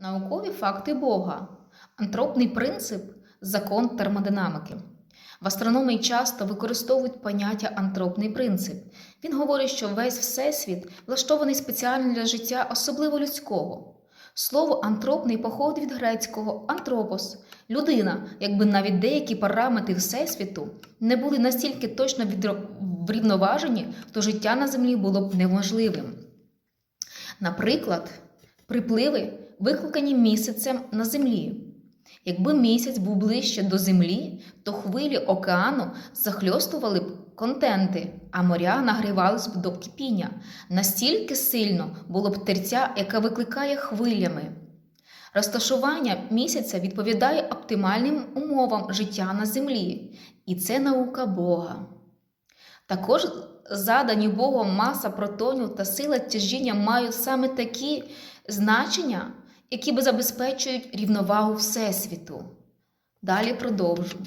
Наукові факти Бога. Антропний принцип закон термодинамики. В астрономії часто використовують поняття антропний принцип. Він говорить, що весь всесвіт влаштований спеціально для життя, особливо людського. Слово антропний походить від грецького антропос людина, якби навіть деякі параметри всесвіту не були настільки точно врівноважені, то життя на землі було б неможливим. Наприклад, припливи викликані місяцем на землі. Якби місяць був ближче до землі, то хвилі океану захльостували б контенти, а моря нагрівались б до кипіння. Настільки сильно було б терця, яка викликає хвилями. Розташування місяця відповідає оптимальним умовам життя на землі, і це наука Бога. Також задані Богом маса протонів та сила тяжіння мають саме такі значення, які би забезпечують рівновагу Всесвіту. Далі продовжу.